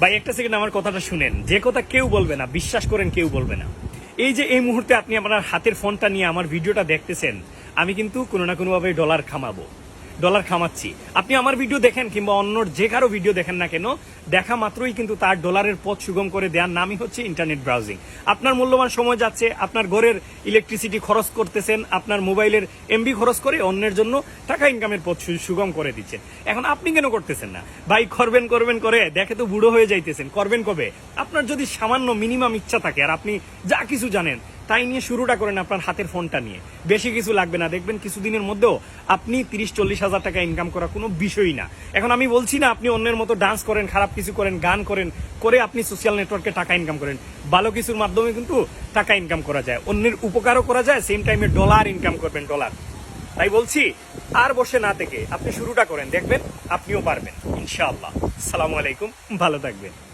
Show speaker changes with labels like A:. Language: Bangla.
A: ভাই, একটা সেকেন্ড আমার কথাটা শুনেন। যে কথা কেউ বলবে না, বিশ্বাস করেন কেউ বলবে না। এই যে এই মুহূর্তে আপনি আপনার হাতের ফোনটা নিয়ে আমার ভিডিওটা দেখতেছেন, আমি কিন্তু কোনো না কোনোভাবে ডলার খামাবো। ডলার খামাচ্ছি। আপনি আমার ভিডিও দেখেন কিংবা অন্য যে কারও ভিডিও দেখেন না কেন, দেখা মাত্রই কিন্তু তার ডলারের পথ সুগম করে দেওয়ার নামই হচ্ছে ইন্টারনেট ব্রাউজিং আপনার মূল্যবান সময় যাচ্ছে, আপনার ঘরের ইলেকট্রিসিটি খরচ করতেছেন, আপনার মোবাইলের এমবি খরচ করে অন্যের জন্য টাকা ইনকামের পথ সুগম করে দিচ্ছেন। এখন আপনি কেন করতেছেন না? ভাই, করবেন করবেন করে, দেখে তো বুড়ো হয়ে যাইতেছেন, করবেন কবে? আপনার যদি সামান্য মিনিমাম ইচ্ছা থাকে, আর আপনি যা কিছু জানেন তাই নিয়ে শুরুটা করেন আপনার হাতের ফোনটা নিয়ে। বেশি কিছু লাগবে না। দেখবেন কিছুদিনের মধ্যেও আপনি তিরিশ, চল্লিশ হাজার টাকা ইনকাম করা কোনো বিষয়ই না। এখন আমি বলছি না, আপনি অন্যের মতো ডান্স করেন, খারাপ কিছু করেন, গান করেন, করে আপনি সোশ্যাল নেটওয়ার্কে টাকা ইনকাম করেন। ভালো কিছুর মাধ্যমে কিন্তু টাকা ইনকাম করা যায়। অন্যের উপকারও করা যায় সেম টাইমে ডলার ইনকাম করবেন ডলার তাই বলছি, আর বসে না থেকে আপনি শুরুটা করেন। দেখবেন, আপনিও পারবেন। ইনশাআল্লাহ। সালামু আলাইকুম। ভালো থাকবেন।